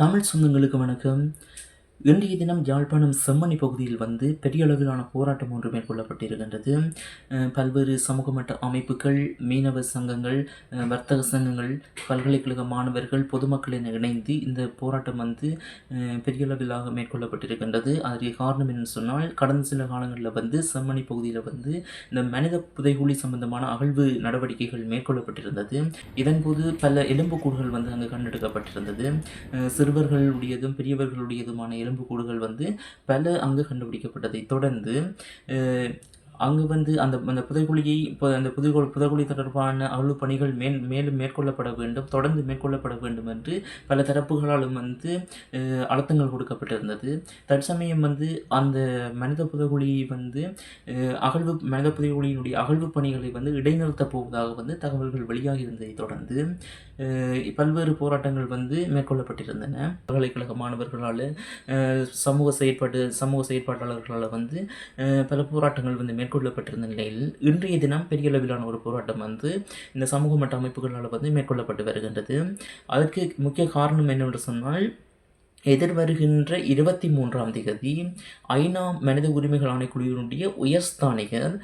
தமிழ் சொந்தங்களுக்கு வணக்கம். இன்றைய தினம் யாழ்ப்பாணம் செம்மணி பகுதியில் வந்து பெரிய அளவிலான போராட்டம் ஒன்று மேற்கொள்ளப்பட்டிருக்கின்றது. பல்வேறு சமூக மட்ட அமைப்புகள் மீனவ சங்கங்கள் வர்த்தக சங்கங்கள் பல்கலைக்கழக மாணவர்கள் பொதுமக்களின் இணைந்து இந்த போராட்டம் வந்து பெரிய அளவிலாக மேற்கொள்ளப்பட்டிருக்கின்றது. அதற்கு காரணம் என்னன்னு சொன்னால் கடந்த சில காலங்களில் வந்து செம்மணி பகுதியில் வந்து இந்த மனித புதைகுழி சம்பந்தமான அகழ்வு நடவடிக்கைகள் மேற்கொள்ளப்பட்டிருந்தது. இதன்போது பல எலும்புக்கூடுகள் வந்து அங்கு கண்டெடுக்கப்பட்டிருந்தது. சிறுவர்களுடையதும் பெரியவர்களுடையதுமான எலும்புக்கூடுகள் வந்து பல அங்கு கண்டுபிடிக்கப்பட்டதை தொடர்ந்து அங்கு வந்து அந்த அந்த புதைக்குழியை இப்போ அந்த புதைகுழி புதைக்குழி தொடர்பான அகழ்வு பணிகள் மேல் மேலும் மேற்கொள்ளப்பட வேண்டும் தொடர்ந்து மேற்கொள்ளப்பட வேண்டும் என்று பல தரப்புகளாலும் வந்து அழுத்தங்கள் கொடுக்கப்பட்டிருந்தது. தற்சமயம் வந்து அந்த மனித புதைக்குழியை வந்து அகழ்வு மனித புதைக்குழியினுடைய அகழ்வு பணிகளை வந்து இடைநிறுத்தப் போவதாக வந்து தகவல்கள் வெளியாகி இருந்ததை தொடர்ந்து பல்வேறு போராட்டங்கள் வந்து மேற்கொள்ளப்பட்டிருந்தன. பல்கலைக்கழக மாணவர்களால் சமூக செயற்பாட்டு சமூக செயற்பாட்டாளர்களால் வந்து பல போராட்டங்கள் வந்து மேற்கொள்ளப்பட்டிருந்த நிலையில் இன்றைய தினம் பெரிய அளவிலான ஒரு போராட்டம் வந்து இந்த சமூக மட்ட அமைப்புகளால் வந்து மேற்கொள்ளப்பட்டு வருகின்றது. அதற்கு முக்கிய காரணம் என்னவென்று சொன்னால் எதிர்வருகின்ற இருபத்தி மூன்றாம் தேதி ஐநா மனித உரிமைகள் ஆணைக்குழுவினுடைய உயர்ஸ்தானிகர்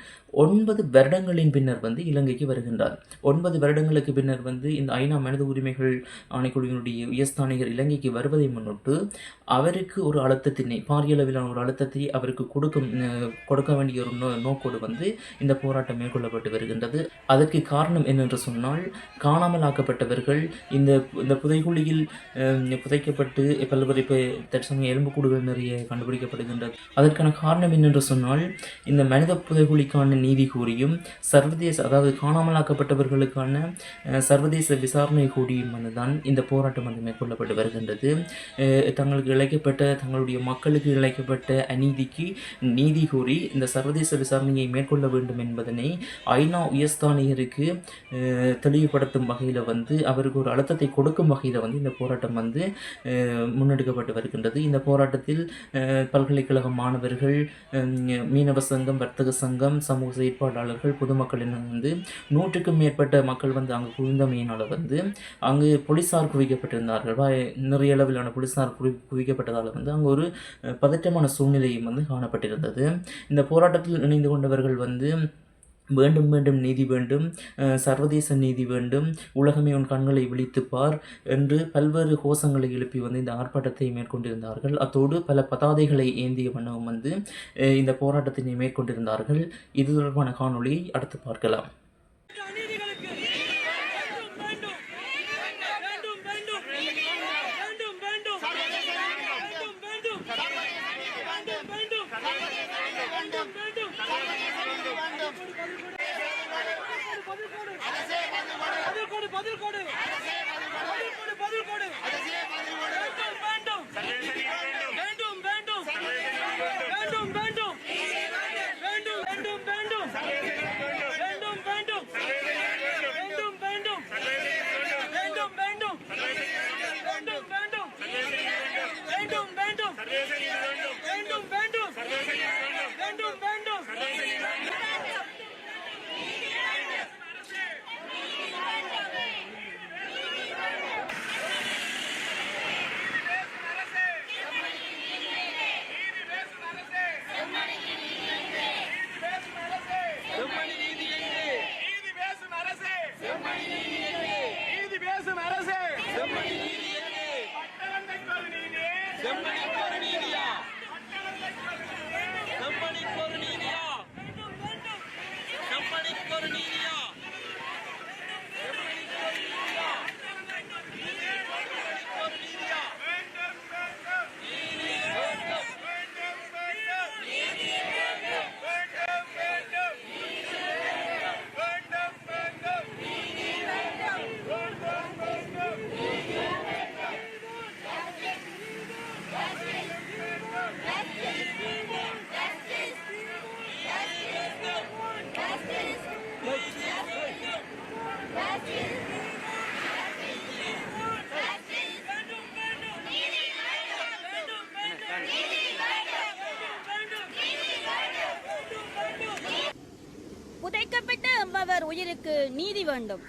ஒன்பது வருடங்களின் பின்னர் வந்து இலங்கைக்கு வருகின்றார். ஒன்பது வருடங்களுக்கு பின்னர் வந்து இந்த ஐநா மனித உரிமைகள் ஆணைக்குழுவினுடைய உயர்ஸ்தானிகர் இலங்கைக்கு வருவதை முன்னிட்டு அவருக்கு ஒரு அழுத்தத்தினை பாரியளவிலான ஒரு அழுத்தத்தை அவருக்கு கொடுக்கும் கொடுக்க வேண்டிய ஒரு நோ நோக்கோடு வந்து இந்த போராட்டம் மேற்கொள்ளப்பட்டு வருகின்றது. அதற்கு காரணம் என்னென்று சொன்னால் காணாமல் ஆக்கப்பட்டவர்கள் இந்த இந்த புதைகுழியில் புதைக்கப்பட்டு பல்வேறு இப்போ தற்சமயம் எலும்புக்கூடுகள் நிறைய கண்டுபிடிக்கப்படுகின்றது. அதற்கான காரணம் என்னென்று சொன்னால் இந்த மனித புதைகுழிக்கான நீதி கோரியும் சர்வதேச அதாவது காணாமலாக்கப்பட்டவர்களுக்கான சர்வதேச விசாரணை கோரியும் தான் இந்த போராட்டம் வந்து மேற்கொள்ளப்பட்டு வருகின்றது. தங்களுக்கு இழைக்கப்பட்ட தங்களுடைய மக்களுக்கு இழைக்கப்பட்ட அநீதிக்கு நீதி கோரி இந்த சர்வதேச விசாரணையை மேற்கொள்ள வேண்டும் என்பதனை ஐநா உயர்ஸ்தானிகருக்கு தெளிவுபடுத்தும் வகையில் வந்து அவருக்கு ஒரு அழுத்தத்தை கொடுக்கும் வகையில் வந்து இந்த போராட்டம் வந்து முன்னெடுக்கப்பட்டு வருகின்றது. இந்த போராட்டத்தில் பல்கலைக்கழக மாணவர்கள் மீனவ சங்கம் வர்த்தக சங்கம் சமூக செயற்பாட்டாளர்கள் பொதுமக்கள் வந்து நூற்றுக்கும் மேற்பட்ட மக்கள் வந்து அங்கு குவிந்தமையினால் வந்து அங்கு போலீஸார் குவிக்கப்பட்டிருந்தார்கள். வா- நிறைய அளவிலான போலீஸார் குவி குவிக்கப்பட்டதால் வந்து அங்கு ஒரு பதற்றமான சூழ்நிலையும் வந்து காணப்பட்டிருந்தது. இந்த போராட்டத்தில் இணைந்து கொண்டவர்கள் வந்து வேண்டும் வேண்டும் நீதி வேண்டும் சர்வதேச நீதி வேண்டும் உலகமே உன் கண்களை விழித்து பார் என்று பல்வேறு கோஷங்களை எழுப்பி வந்து இந்த ஆர்ப்பாட்டத்தை மேற்கொண்டிருந்தார்கள். அத்தோடு பல பதாதைகளை ஏந்திய வண்ணம் வந்து இந்த போராட்டத்தினை மேற்கொண்டிருந்தார்கள். இது தொடர்பான காணொளியை அடுத்து பார்க்கலாம். பதில் கொடு. புதைக்கப்பட்ட எம்பவர் உயிருக்கு நீதி வேண்டும்.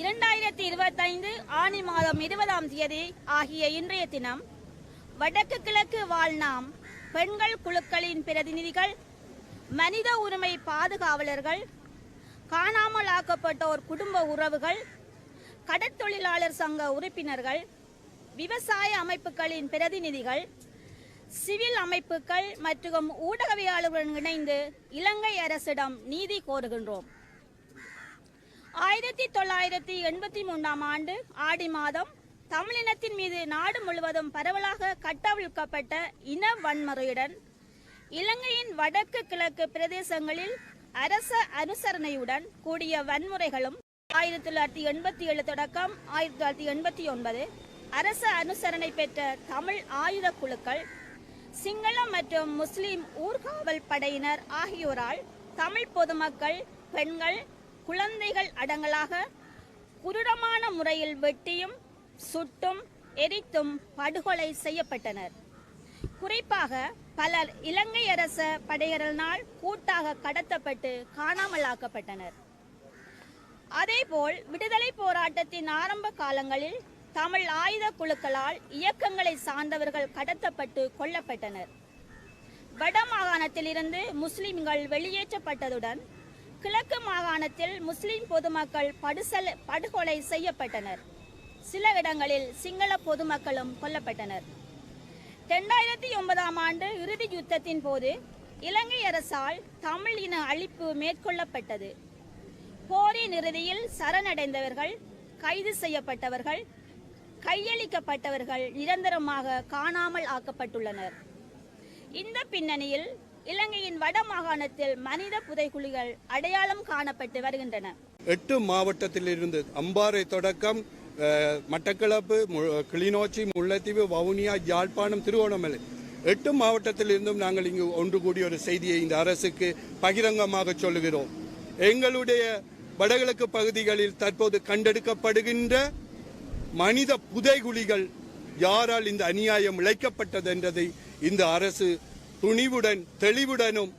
இரண்டாயிரத்தி இருபத்தைந்து ஆணி மாதம் இருபதாம் தேதி ஆகிய இன்றைய தினம் வடக்கு கிழக்கு வாழ்நாம் பெண்கள் குழுக்களின் பிரதிநிதிகள் மனித உரிமை பாதுகாவலர்கள் காணாமல் ஆக்கப்பட்டோர் குடும்ப உறவுகள் கடற்தொழிலாளர் சங்க உறுப்பினர்கள் விவசாய அமைப்புகளின் பிரதிநிதிகள் சிவில் அமைப்புகள் மற்றும் ஊடகவியாளர்களுடன் இணைந்து இலங்கை அரசிடம் நீதி கோருகின்றோம். ஆயிரத்தி தொள்ளாயிரத்தி எண்பத்தி மூன்றாம் ஆண்டு ஆடி மாதம் தமிழினத்தின் மீது நாடு முழுவதும் பரவலாக கட்டவிழ்க்கப்பட்ட இன வன்முறையுடன் இலங்கையின் வடக்கு கிழக்கு பிரதேசங்களில் அரச அனுசரணையுடன் கூடிய வன்முறைகளும் ஆயிரத்தி தொள்ளாயிரத்தி எண்பத்தி ஏழு தொடக்கம் ஆயிரத்தி தொள்ளாயிரத்தி எண்பத்தி ஒன்பது அரச அனுசரணை பெற்ற தமிழ் ஆயுத குழுக்கள் சிங்களம் மற்றும் முஸ்லிம் ஊர்காவல் படையினர் ஆகியோரால் தமிழ் பொதுமக்கள் பெண்கள் குழந்தைகள் அடங்கலாக குருடமான முறையில் வெட்டியும் சுட்டும் எரித்தும் படுகொலை செய்யப்பட்டனர். குறிப்பாக பலர் இலங்கை அரச படையினரால் கூட்டாக கடத்தப்பட்டு காணாமலாக்கப்பட்டனர். அதேபோல் விடுதலை போராட்டத்தின் ஆரம்ப காலங்களில் தமிழ் ஆயுத குழுக்களால் இயக்கங்களை சார்ந்தவர்கள் கடத்தப்பட்டு கொல்லப்பட்டனர். வட மாகாணத்திலிருந்து முஸ்லிம்கள் வெளியேற்றப்பட்டதுடன் கிழக்கு மாகாணத்தில் முஸ்லிம் பொதுமக்கள் படுசல படுகொலை செய்யப்பட்டனர். சில இடங்களில் சிங்கள பொதுமக்களும் கொல்லப்பட்டனர். இரண்டாயிரத்தி ஒன்பதாம் ஆண்டு இறுதி யுத்தத்தின் போது இலங்கை அரசால் தமிழ் இன அழிப்பு மேற்கொள்ளப்பட்டது. போரின் இறுதியில் சரணடைந்தவர்கள் கைது செய்யப்பட்டவர்கள் கையளிக்கப்பட்டவர்கள் நிரந்தரமாக காணாமல் ஆக்கப்பட்டுள்ளனர். இந்த பின்னணியில் இலங்கையின் வட மாகாணத்தில் மனித புதைகுழிகள் அடையாளம் காணப்பட்டு வருகின்றன. எட்டு மாவட்டத்திலிருந்து அம்பாறை தொடக்கம் மட்டக்களப்பு மு- கிளிநொச்சி முல்லைத்தீவு வவுனியா யாழ்ப்பாணம் திருவோணமலை எட்டு மாவட்டத்திலிருந்தும் நாங்கள் இங்கு ஒன்று கூடிய ஒரு செய்தியை இந்த அரசுக்கு பகிரங்கமாக சொல்லுகிறோம். எங்களுடைய வடகிழக்கு பகுதிகளில் தற்போது கண்டெடுக்கப்படுகின்ற மனித புதைகுழிகள் யாரால் இந்த அநியாயம் இழைக்கப்பட்டது என்றதை இந்த அரசு துணிவுடன் தெளிவுடனும்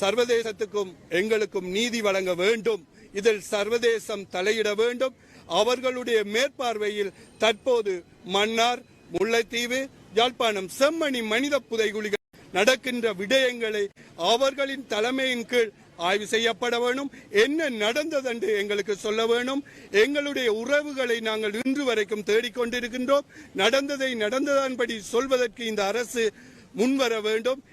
சர்வதேசத்துக்கும் எங்களுக்கும் நீதி வழங்க வேண்டும். இதில் சர்வதேசம் தலையிட வேண்டும். அவர்களுடைய மேற்பார்வையில் தற்போது மன்னார் முல்லைத்தீவு யாழ்ப்பாணம் செம்மணி மனித புதைகுழிகள் நடக்கின்ற விடயங்களை அவர்களின் தலைமையின் கீழ் ஆய்வு செய்யப்பட வேணும். என்ன நடந்தது என்று எங்களுக்கு சொல்ல வேணும். எங்களுடைய உறவுகளை நாங்கள் இன்று வரைக்கும் தேடிக்கொண்டிருக்கின்றோம் நடந்ததை நடந்ததன்படி சொல்வதற்கு இந்த அரசு முன்வர வேண்டும்.